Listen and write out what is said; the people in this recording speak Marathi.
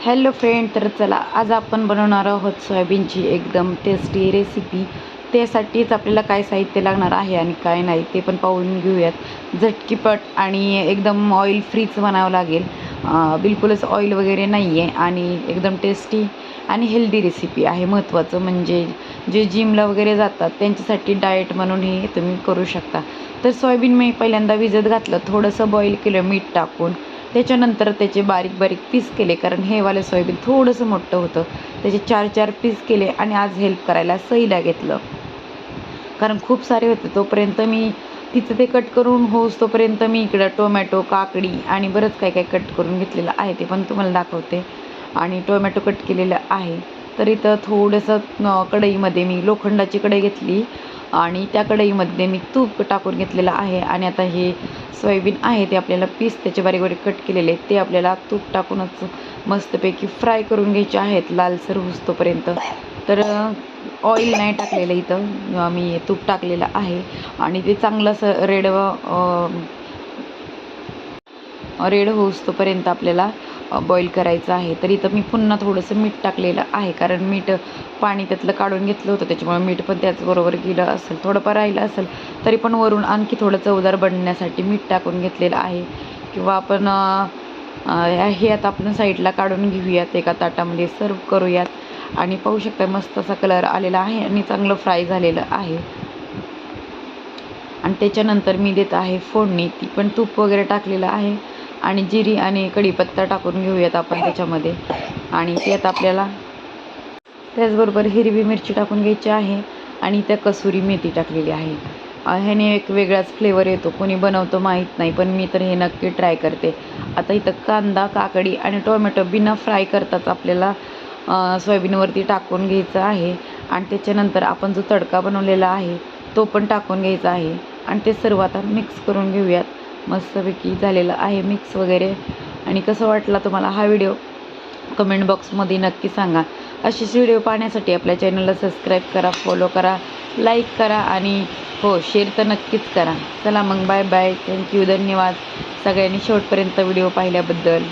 हॅलो फ्रेंड तर चला आज आपण बनवणार आहोत सोयाबीनची एकदम टेस्टी रेसिपी त्यासाठीच आपल्याला काय साहित्य लागणार आहे आणि काय नाही ते पण पाहून घेऊयात. झटकीपट आणि एकदम ऑइल फ्रीच बनावं लागेल. बिलकुलच ऑइल वगैरे नाही आहे आणि एकदम टेस्टी आणि हेल्दी रेसिपी आहे. महत्त्वाचं म्हणजे जे जिमला वगैरे जातात त्यांच्यासाठी डाएट म्हणून हे तुम्ही करू शकता. तर सोयाबीन मी पहिल्यांदा विजत घातलं. थोडंसं बॉईल केलं मीठ टाकून. त्याच्यानंतर त्याचे बारीक बारीक पीस केले कारण हे वाले सोयाबीन थोडंसं मोठं होतं. त्याचे चार चार पीस केले आणि आज हेल्प करायला सईला घेतलं. कारण खूप सारे होते तोपर्यंत मी तिचं ते कट करून होस तोपर्यंत मी इकडं टोमॅटो काकडी आणि बरंच काय काय कट करून घेतलेलं आहे ते पण तुम्हाला दाखवते. आणि टोमॅटो कट केलेलं आहे. तर इथं थोडंसं कढईमध्ये मी लोखंडाची कढई घेतली. आणि त्या कढईमध्ये मी तूप टाकून घेतलेलं आहे. आणि आता हे सोयाबीन आहे ते आपल्याला पीस त्याचे बारीक बारीक कट केलेले ते आपल्याला तूप टाकूनच मस्तपैकी फ्राय करून घ्यायचे आहेत लालसर होस्तोपर्यंत तर ऑइल नाही टाकलेलं इथं. मी तूप टाकलेलं आहे. आणि ते चांगलं असं रेड रेड होऊस्तोपर्यंत आपल्याला बॉईल करायचं आहे. तर इथं मी पुन्हा थोडंसं मीठ टाकलेलं आहे. कारण मीठ पाणी त्यातलं काढून घेतलं होतं. त्याच्यामुळे मीठ पण त्याचबरोबर गेलं असेल थोडंफार राहिलं असेल. तरी पण वरून आणखी थोडं चवदार बनण्यासाठी मीठ टाकून घेतलेलं आहे. किंवा आपण हे आता आपण साईडला काढून घेऊयात. एका ताटामध्ये सर्व करूयात. आणि पाहू शकता मस्त असा कलर आलेला आहे आणि चांगलं फ्राय झालेलं आहे. आणि त्याच्यानंतर मी देत आहे फोडणी. ती पण तूप वगैरे टाकलेलं आहे. आणि जिरी आणि कढीपत्ता टाकून घेऊयात आपण त्याच्यामध्ये. आणि त्यात आपल्याला त्याचबरोबर हिरवी मिरची टाकून घ्यायची आहे आणि त्या कसुरी मेथी टाकलेली आहे. ह्याने एक वेगळाच फ्लेवर येतो. कोणी बनवतो माहीत नाही पण मी तर हे नक्की ट्राय करते. आता इथं कांदा काकडी आणि टोमॅटो बिना फ्राय करताच आपल्याला सोयाबीनवरती टाकून घ्यायचं आहे. आणि त्याच्यानंतर आपण जो तडका बनवलेला आहे तो पण टाकून घ्यायचा आहे. आणि ते सर्व आता मिक्स करून घेऊयात. मस्तपैकी झालेलं आहे मिक्स वगैरे. आणि कसं वाटला तुम्हाला हा व्हिडिओ कमेंट बॉक्समध्ये नक्की सांगा. असेच व्हिडिओ पाहण्यासाठी आपल्या चॅनलला सबस्क्राईब करा फॉलो करा लाईक करा आणि हो शेअर तर नक्कीच करा. चला मग बाय बाय थँक्यू धन्यवाद. सगळ्यांनी शेवटपर्यंत व्हिडिओ पाहिल्याबद्दल.